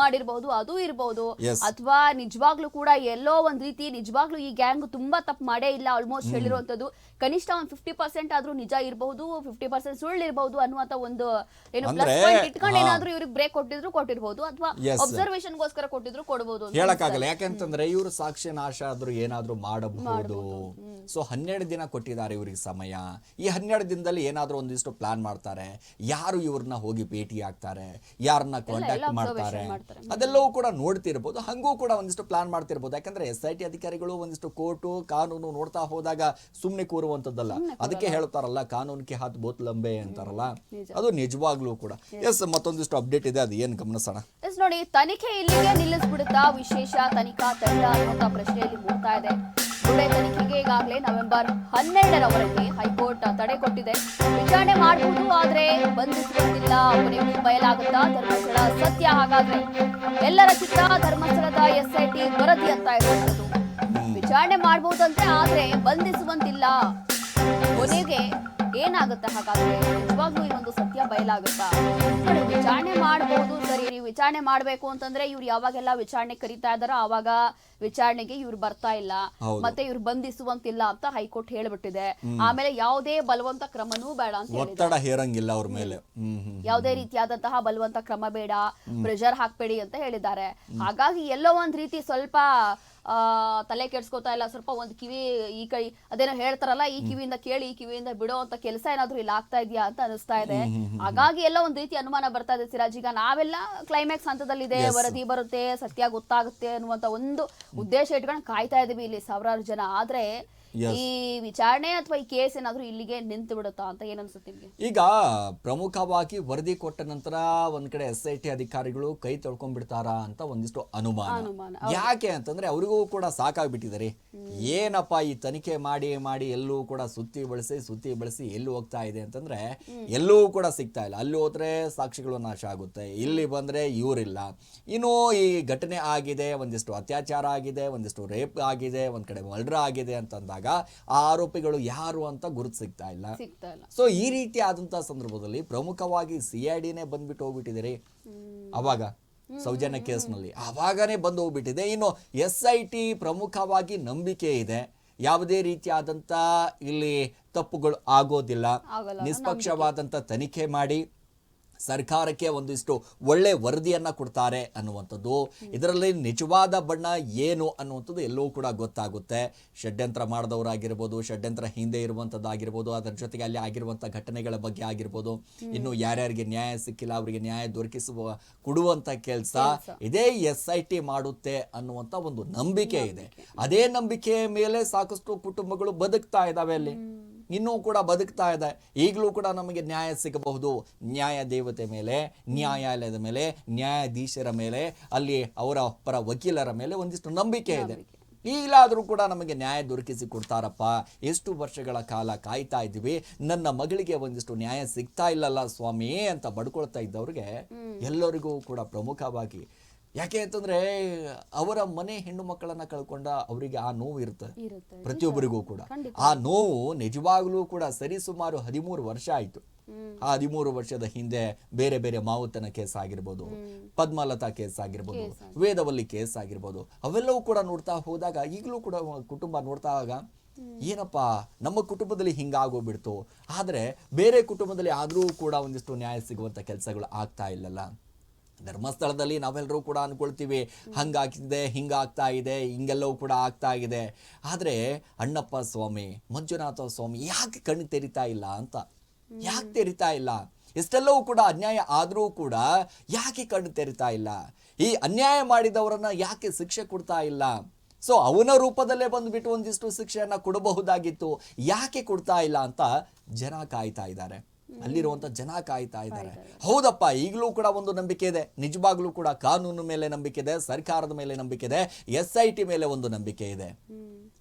ಮಾಡಿರಬಹುದು ಅದು ಇರಬಹುದು. ಅಥವಾ ನಿಜವಾಗ್ಲೂ ಕೂಡ ಎಲ್ಲೋ ಒಂದ್ ರೀತಿ ನಿಜವಾಗ್ಲೂ ಈ ಗ್ಯಾಂಗ್ ತುಂಬಾ ತಪ್ಪು ಮಾಡೇ ಇಲ್ಲ ಆಲ್ಮೋಸ್ಟ್ ಹೇಳಿರುವಂತದ್ದು. ಕನಿಷ್ಠ ಒಂದ್ ಫಿಫ್ಟಿ ಪರ್ಸೆಂಟ್ ಆದ್ರೂ ನಿಜ ಇರಬಹುದು ಫಿಫ್ಟಿ ಪರ್ಸೆಂಟ್ ಸುಳ್ಳು ಇರಬಹುದು ಅನ್ನುವಂತ ಒಂದು ಏನು ಪ್ಲಸ್ ಪಾಯಿಂಟ್ ಇಟ್ಕೊಂಡು. ಏನಾದ್ರೂ ಇವ್ರಿಗೆ ಬ್ರೇಕ್ ಕೊಟ್ಟಿದ್ರು ಕೊಟ್ಟಿರಬಹುದು ಅಥವಾ. ಅಬ್ಸರ್ವೇಷನ್ ಗೋಸ್ಕರ ಕೊಟ್ಟಿದ್ರು ಕೊಡಬಹುದು ಹೇಳಕ್ಕಾಗಲ್ಲ ಯಾಕೆಂತಂದ್ರೆ ಇವರು ಸಾಕ್ಷ್ಯ ನಾಶ ಆದ್ರೂ ಏನಾದ್ರೂ ಮಾಡಬಹುದು. ಸೊ ಹನ್ನೆರಡು ದಿನ ಕೊಟ್ಟಿದ್ದಾರೆ ಇವ್ರಿಗೆ ಸಮಯ. ಈ ಹನ್ನೆರಡು ದಿನದಲ್ಲಿ ಏನಾದ್ರೂ ಒಂದಿಷ್ಟು ಪ್ಲಾನ್ ಮಾಡ್ತಾರೆ. ಯಾರು ಇವ್ರನ್ನ ಹೋಗಿ ಭೇಟಿ ಆಗ್ತಾರೆ ಯಾರನ್ನ ಕಾಂಟ್ಯಾಕ್ಟ್ ಮಾಡ್ತಾರೆ. ಅದೆಲ್ಲವೂ ಕೂಡ ನೋಡ್ತಿರ್ಬೋದು. ಹಂಗೂ ಕೂಡ ಒಂದಿಷ್ಟು ಪ್ಲಾನ್ ಮಾಡ್ತಿರ್ಬೋದು. ಯಾಕಂದ್ರೆ ಎಸ್ ಐ ಟಿ ಅಧಿಕಾರಿಗಳು ಒಂದಿಷ್ಟು ಕೋರ್ಟು ಕಾನೂನು ನೋಡ್ತಾ ಹೋದಾಗ ಸುಮ್ಮನೆ ಕೂರುವಂತದ್ದಲ್ಲ ಅದಕ್ಕೆ ಹೇಳ್ತಾರಲ್ಲ ಕಾನೂನಿಗೆ ಹಾತ್ ಬೋತ್ ಲಂಬೆ ಅಂತಾರಲ್ಲ ಅದು ನಿಜವಾಗ್ಲೂ ಕೂಡ. ಎಸ್ ಮತ್ತೊಂದಿಷ್ಟು ಅಪ್ಡೇಟ್ ಇದೆ ಅದು ಏನ್ ಗಮನಿಸೋಣ? ಎಸ್ ನೋಡಿ ತನಿಖೆ ಇಲ್ಲಿಗೆ ನಿಲ್ಲಿಸ್ಬಿಡುತ್ತಾ ವಿಶೇಷ ತನಿಖಾ ತಂಡ ಅನ್ನುವಂತ ಪ್ರಶ್ನೆಯಲ್ಲಿ ಮೂಡ್ತಾ ಇದೆ. ಬುಡೆ ತನಿಖೆಗೆ ಈಗಾಗಲೇ ನವೆಂಬರ್ ಹನ್ನೆರಡರವರೆಗೆ ಹೈಕೋರ್ಟ್ ತಡೆ ಕೊಟ್ಟಿದೆ. ವಿಚಾರಣೆ ಮಾಡಬಹುದು ಆದ್ರೆ ಬಂಧಿಸುವಂತಿಲ್ಲ ಕೊನೆಗೂ ಬಯಲಾಗುತ್ತಾ ಧರ್ಮಸ್ಥಳ ಸತ್ಯ ಹಾಗಾದ್ರೆ. ಎಲ್ಲರ ಚಿತ್ರ ಧರ್ಮಸ್ಥಳದ ಎಸ್ಐಟಿ ವರದಿ ಅಂತ ಇರುವಂತದ್ದು ವಿಚಾರಣೆ ಮಾಡಬಹುದಂತೆ ಆದ್ರೆ ಬಂಧಿಸುವಂತಿಲ್ಲ. ಕೊನೆಗೆ ಏನಾಗುತ್ತೆ ಹಾಗಾದ್ರೆ? ನಿಜವಾಗ್ಲೂ ಈ ಒಂದು ಸತ್ಯ ಬಯಲಾಗುತ್ತಾ? ವಿಚಾರಣೆ ಮಾಡಬಹುದು ಸರಿ, ನೀವು ವಿಚಾರಣೆ ಮಾಡ್ಬೇಕು ಅಂತಂದ್ರೆ ಇವ್ರು ಯಾವಾಗೆಲ್ಲ ವಿಚಾರಣೆ ಕರೀತಾ ಇದಾರೋ ಆವಾಗ ವಿಚಾರಣೆಗೆ ಇವ್ರು ಬರ್ತಾ ಇಲ್ಲ. ಮತ್ತೆ ಇವ್ರು ಬಂಧಿಸುವಂತಿಲ್ಲ ಅಂತ ಹೈಕೋರ್ಟ್ ಹೇಳ್ಬಿಟ್ಟಿದೆ. ಆಮೇಲೆ ಯಾವುದೇ ಬಲವಂತ ಕ್ರಮನೂ ಬೇಡ ಅಂತ ಹೇಳಿದ್ರೆ. ಒತ್ತಡ ಹೇರಂಗಿಲ್ಲ ಅವ್ರ ಮೇಲೆ. ಯಾವುದೇ ರೀತಿಯಾದಂತಹ ಬಲವಂತ ಕ್ರಮ ಬೇಡ ಪ್ರೆಷರ್ ಹಾಕ್ಬೇಡಿ ಅಂತ ಹೇಳಿದ್ದಾರೆ. ಹಾಗಾಗಿ ಎಲ್ಲೋ ಒಂದ್ ರೀತಿ ಸ್ವಲ್ಪ ತಲೆ ಕೆಡ್ಸ್ಕೊತಾ ಇಲ್ಲ ಸ್ವಲ್ಪ ಒಂದ್ ಕಿವಿ ಈ ಕೈ ಅದೇನೋ ಹೇಳ್ತಾರಲ್ಲ ಈ ಕಿವಿಯಿಂದ ಕೇಳಿ ಈ ಕಿವಿಯಿಂದ ಬಿಡೋ ಅಂತ ಕೆಲಸ ಏನಾದ್ರೂ ಇಲ್ಲಿ ಆಗ್ತಾ ಇದೆಯಾ ಅಂತ ಅನಿಸ್ತಾ ಇದೆ. ಹಾಗಾಗಿ ಎಲ್ಲ ಒಂದ್ ರೀತಿ ಅನುಮಾನ ಬರ್ತಾ ಇದೆ ಸಿರಾಜ್. ಈಗ ನಾವೆಲ್ಲ ಕ್ಲೈಮ್ಯಾಕ್ಸ್ ಹಂತದಲ್ಲಿದೆ ವರದಿ ಬರುತ್ತೆ ಸತ್ಯ ಗೊತ್ತಾಗುತ್ತೆ ಅನ್ನುವಂತ ಒಂದು ಉದ್ದೇಶ ಇಟ್ಕೊಂಡು ಕಾಯ್ತಾ ಇದೀವಿ ಇಲ್ಲಿ ಸಾವಿರಾರು ಜನ ಆದ್ರೆ. ಈ ವಿಚಾರಣೆ ಅಥವಾ ಈ ಕೇಸ್ ಏನಾದ್ರೂ ಇಲ್ಲಿಗೆ ನಿಂತು ಬಿಡುತ್ತಾ ಅಂತ ಏನನ್ಸುತ್ತೆ ನಿಮಗೆ? ಈಗ ಪ್ರಮುಖವಾಗಿ ವರದಿ ಕೊಟ್ಟ ನಂತರ ಒಂದ್ ಕಡೆ ಎಸ್ ಐ ಟಿ ಅಧಿಕಾರಿಗಳು ಕೈ ತೊಳ್ಕೊಂಡ್ಬಿಡ್ತಾರಾ ಅಂತ ಒಂದಿಷ್ಟು ಅನುಮಾನ, ಯಾಕೆ ಅಂತಂದ್ರೆ ಅವರಿಗೂ ಕೂಡ ಸಾಕಾಗ್ಬಿಟ್ಟಿದ್ದಾರೆ ಏನಪ್ಪ ಈ ತನಿಖೆ ಮಾಡಿ ಮಾಡಿ ಎಲ್ಲೂ ಕೂಡ ಸುತ್ತಿ ಬಳಸಿ ಸುತ್ತಿ ಬಳಸಿ ಎಲ್ಲಿ ಹೋಗ್ತಾ ಇದೆ ಅಂತಂದ್ರೆ ಎಲ್ಲೂ ಕೂಡ ಸಿಗ್ತಾ ಇಲ್ಲ. ಅಲ್ಲಿ ಹೋದ್ರೆ ಸಾಕ್ಷಿಗಳು ನಾಶ ಆಗುತ್ತೆ. ಇಲ್ಲಿ ಬಂದ್ರೆ ಇವರಿಲ್ಲ. ಇನ್ನು ಈ ಘಟನೆ ಆಗಿದೆ ಒಂದಿಷ್ಟು ಅತ್ಯಾಚಾರ ಆಗಿದೆ ಒಂದಿಷ್ಟು ರೇಪ್ ಆಗಿದೆ ಒಂದ್ ಕಡೆ ಮರ್ಡರ್ ಆಗಿದೆ ಅಂತಂದಾಗ ಆ ಆರೋಪಿಗಳು ಯಾರು ಅಂತ ಗುರುತು ಸಿಗ್ತಾ ಇಲ್ಲ. ಸಿಗ್ತಾ ಇಲ್ಲ. ಸೊ ಈ ರೀತಿ ಆದಂತಹ ಸಂದರ್ಭದಲ್ಲಿ ಪ್ರಮುಖವಾಗಿ ಸಿ ಐ ಡಿನೇ ಬಂದ್ಬಿಟ್ಟು ಹೋಗ್ಬಿಟ್ಟಿದ್ದೀರಿ. ಅವಾಗ ಸೌಜನ್ಯ ಕೇಸ್ನಲ್ಲಿ. ಆವಾಗನೇ ಬಂದು ಹೋಗ್ಬಿಟ್ಟಿದೆ. ಇನ್ನು ಎಸ್ ಐ ಟಿ ಪ್ರಮುಖವಾಗಿ ನಂಬಿಕೆ ಇದೆ. ಯಾವುದೇ ರೀತಿಯಾದಂಥ ಇಲ್ಲಿ ತಪ್ಪುಗಳು ಆಗೋದಿಲ್ಲ. ನಿಷ್ಪಕ್ಷವಾದಂತ ನಿಷ್ಪಕ್ಷವಾದಂಥ ತನಿಖೆ ಮಾಡಿ. ಸರ್ಕಾರಕ್ಕೆ ಒಂದಿಷ್ಟು ಒಳ್ಳೆ ವರದಿಯನ್ನು ಕೊಡ್ತಾರೆ ಅನ್ನುವಂಥದ್ದು. ಇದರಲ್ಲಿ ನಿಜವಾದ ಬಣ್ಣ ಏನು ಅನ್ನುವಂಥದ್ದು ಎಲ್ಲವೂ ಕೂಡ ಗೊತ್ತಾಗುತ್ತೆ. ಷಡ್ಯಂತ್ರ ಮಾಡಿದವರಾಗಿರ್ಬೋದು ಷಡ್ಯಂತ್ರ ಹಿಂದೆ ಇರುವಂಥದ್ದಾಗಿರ್ಬೋದು ಅದರ ಜೊತೆಗೆ ಅಲ್ಲಿ ಆಗಿರುವಂಥ ಘಟನೆಗಳ ಬಗ್ಗೆ ಆಗಿರ್ಬೋದು. ಇನ್ನು ಯಾರ್ಯಾರಿಗೆ ನ್ಯಾಯ ಸಿಕ್ಕಿಲ್ಲ ಅವರಿಗೆ ನ್ಯಾಯ ದೊರಕಿಸುವ ಕೊಡುವಂಥ ಕೆಲಸ ಇದೇ ಎಸ್ ಐ ಟಿ ಮಾಡುತ್ತೆ ಅನ್ನುವಂಥ ಒಂದು ನಂಬಿಕೆ ಇದೆ. ಅದೇ ನಂಬಿಕೆಯ ಮೇಲೆ ಸಾಕಷ್ಟು ಕುಟುಂಬಗಳು ಬದುಕ್ತಾ ಇದ್ದಾವೆ ಅಲ್ಲಿ. ಇನ್ನೂ ಕೂಡ ಬದುಕ್ತಾ ಇದೆ. ಈಗಲೂ ಕೂಡ ನಮಗೆ ನ್ಯಾಯ ಸಿಗಬಹುದು. ನ್ಯಾಯ ದೇವತೆ ಮೇಲೆ ನ್ಯಾಯಾಲಯದ ಮೇಲೆ ನ್ಯಾಯಾಧೀಶರ ಮೇಲೆ ಅಲ್ಲಿ ಅವರ ಪರ ವಕೀಲರ ಮೇಲೆ ಒಂದಿಷ್ಟು ನಂಬಿಕೆ ಇದೆ. ಈಗಲಾದರೂ ಕೂಡ ನಮಗೆ ನ್ಯಾಯ ದೊರಕಿಸಿ ಕೊಡ್ತಾರಪ್ಪ. ಎಷ್ಟು ವರ್ಷಗಳ ಕಾಲ ಕಾಯ್ತಾ ಇದ್ದೀವಿ. ನನ್ನ ಮಗಳಿಗೆ ಒಂದಿಷ್ಟು ನ್ಯಾಯ ಸಿಗ್ತಾ ಇಲ್ಲಲ್ಲ ಸ್ವಾಮಿ ಅಂತ ಬಡ್ಕೊಳ್ತಾ ಇದ್ದವ್ರಿಗೆ ಎಲ್ಲರಿಗೂ ಕೂಡ ಪ್ರಮುಖವಾಗಿ ಯಾಕೆ ಅಂತಂದ್ರೆ ಅವರ ಮನೆ ಹೆಣ್ಣು ಮಕ್ಕಳನ್ನ ಕಳ್ಕೊಂಡ ಅವರಿಗೆ ಆ ನೋವು ಇರುತ್ತೆ. ಪ್ರತಿಯೊಬ್ಬರಿಗೂ ಕೂಡ. ಆ ನೋವು ನಿಜವಾಗ್ಲೂ ಕೂಡ ಸರಿಸುಮಾರು ಹದಿಮೂರು ವರ್ಷ ಆಯ್ತು. ಆ ಹದಿಮೂರು ವರ್ಷದ ಹಿಂದೆ ಬೇರೆ ಬೇರೆ ಮಾವುತನ ಕೇಸ್ ಆಗಿರ್ಬೋದು ಪದ್ಮಲತಾ ಕೇಸ್ ಆಗಿರ್ಬೋದು ವೇದವಲ್ಲಿ ಕೇಸ್ ಆಗಿರ್ಬೋದು ಅವೆಲ್ಲವೂ ಕೂಡ ನೋಡ್ತಾ ಹೋದಾಗ ಈಗಲೂ ಕೂಡ ಕುಟುಂಬ ನೋಡ್ತಾವಾಗ ಏನಪ್ಪ ನಮ್ಮ ಕುಟುಂಬದಲ್ಲಿ ಹಿಂಗಾಗೋಗ್ಬಿಡ್ತು ಆದ್ರೆ ಬೇರೆ ಕುಟುಂಬದಲ್ಲಿ ಆದ್ರೂ ಕೂಡ ಒಂದಿಷ್ಟು ನ್ಯಾಯ ಸಿಗುವಂತ ಕೆಲಸಗಳು ಆಗ್ತಾ ಇಲ್ಲಲ್ಲ. ಧರ್ಮಸ್ಥಳದಲ್ಲಿ ನಾವೆಲ್ಲರೂ ಕೂಡ ಅಂದ್ಕೊಳ್ತೀವಿ ಹಂಗಾಗ್ತಿದೆ, ಹಿಂಗಾಗ್ತಾ ಇದೆ, ಹಿಂಗೆಲ್ಲವೂ ಕೂಡ ಆಗ್ತಾ ಇದೆ. ಆದರೆ ಅಣ್ಣಪ್ಪ ಸ್ವಾಮಿ, ಮಂಜುನಾಥ ಸ್ವಾಮಿ ಯಾಕೆ ಕಣ್ಣು ತೆರಿತಾ ಇಲ್ಲ ಅಂತ? ಯಾಕೆ ತೆರಿತಾ ಇಲ್ಲ? ಎಷ್ಟೆಲ್ಲವೂ ಕೂಡ ಅನ್ಯಾಯ ಆದರೂ ಕೂಡ ಯಾಕೆ ಕಣ್ಣು ತೆರಿತಾ ಇಲ್ಲ? ಈ ಅನ್ಯಾಯ ಮಾಡಿದವರನ್ನ ಯಾಕೆ ಶಿಕ್ಷೆ ಕೊಡ್ತಾ ಇಲ್ಲ? ಸೊ ಅವನ ರೂಪದಲ್ಲೇ ಬಂದುಬಿಟ್ಟು ಒಂದಿಷ್ಟು ಶಿಕ್ಷೆಯನ್ನು ಕೊಡಬಹುದಾಗಿತ್ತು. ಯಾಕೆ ಕೊಡ್ತಾ ಇಲ್ಲ ಅಂತ ಜನ ಕಾಯ್ತಾ ಇದ್ದಾರೆ. ಅಲ್ಲಿರುವಂತ ಜನ ಕಾಯ್ತಾ ಇದ್ದಾರೆ. ಹೌದಪ್ಪ ಈಗಲೂ ಕೂಡ ಒಂದು ನಂಬಿಕೆ ಇದೆ. ನಿಜವಾಗ್ಲೂ ಕೂಡ ಕಾನೂನು ಮೇಲೆ ನಂಬಿಕೆ ಇದೆ ಸರ್ಕಾರದ ಮೇಲೆ ನಂಬಿಕೆ ಇದೆ ಎಸ್ ಐ ಟಿ ಮೇಲೆ ಒಂದು ನಂಬಿಕೆ ಇದೆ.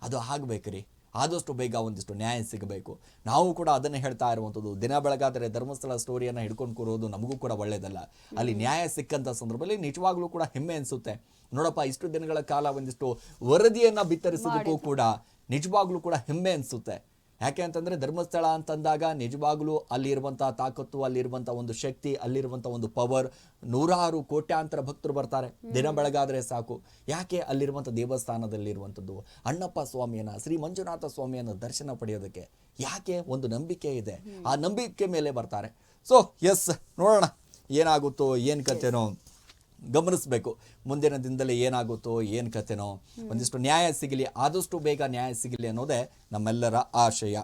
ಅದು ಆಗ್ಬೇಕ್ರಿ. ಆದಷ್ಟು ಬೇಗ ಒಂದಿಷ್ಟು ನ್ಯಾಯ ಸಿಗಬೇಕು. ನಾವು ಕೂಡ ಅದನ್ನೇ ಹೇಳ್ತಾ ಇರುವಂಥದ್ದು ದಿನ ಬೆಳಗಾದರೆ ಧರ್ಮಸ್ಥಳ ಸ್ಟೋರಿಯನ್ನು ಹಿಡ್ಕೊಂಡು ಕೂರೋದು ನಮಗೂ ಕೂಡ ಒಳ್ಳೆಯದಲ್ಲ ಅಲ್ಲಿ ನ್ಯಾಯ ಸಿಕ್ಕಂತ ಸಂದರ್ಭದಲ್ಲಿ ನಿಜವಾಗ್ಲೂ ಕೂಡ ಹೆಮ್ಮೆ ಅನಿಸುತ್ತೆ. ನೋಡಪ್ಪ ಇಷ್ಟು ದಿನಗಳ ಕಾಲ ಒಂದಿಷ್ಟು ವರದಿಯನ್ನ ಬಿತ್ತರಿಸೋದಕ್ಕೂ ಕೂಡ ನಿಜವಾಗ್ಲೂ ಕೂಡ ಹೆಮ್ಮೆ ಅನಿಸುತ್ತೆ. ಯಾಕೆ ಅಂತಂದರೆ ಧರ್ಮಸ್ಥಳ ಅಂತಂದಾಗ ನಿಜವಾಗಲೂ ಅಲ್ಲಿರುವಂಥ ತಾಕತ್ತು ಅಲ್ಲಿರುವಂಥ ಒಂದು ಶಕ್ತಿ ಅಲ್ಲಿರುವಂಥ ಒಂದು ಪವರ್ ನೂರಾರು ಕೋಟ್ಯಾಂತರ ಭಕ್ತರು ಬರ್ತಾರೆ. ದಿನ ಬೆಳಗಾದರೆ ಸಾಕು. ಯಾಕೆ ಅಲ್ಲಿರುವಂಥ ದೇವಸ್ಥಾನದಲ್ಲಿರುವಂಥದ್ದು? ಅಣ್ಣಪ್ಪ ಸ್ವಾಮಿಯನ್ನ ಶ್ರೀ ಮಂಜುನಾಥ ಸ್ವಾಮಿಯನ್ನು ದರ್ಶನ ಪಡೆಯೋದಕ್ಕೆ ಯಾಕೆ ಒಂದು ನಂಬಿಕೆ ಇದೆ? ಆ ನಂಬಿಕೆ ಮೇಲೆ ಬರ್ತಾರೆ. ಸೊ ಎಸ್ ನೋಡೋಣ. ಏನಾಗುತ್ತೋ ಏನು ಕತೆನೋ ಗಮನಿಸಬೇಕು. ಮುಂದಿನ ದಿನದಲ್ಲಿ ಏನಾಗುತ್ತೋ ಏನು ಕತೆನೋ ಒಂದಿಷ್ಟು ನ್ಯಾಯ ಸಿಗಲಿ ಆದಷ್ಟು ಬೇಗ ನ್ಯಾಯ ಸಿಗಲಿ ಅನ್ನೋದೇ ನಮ್ಮೆಲ್ಲರ ಆಶಯ.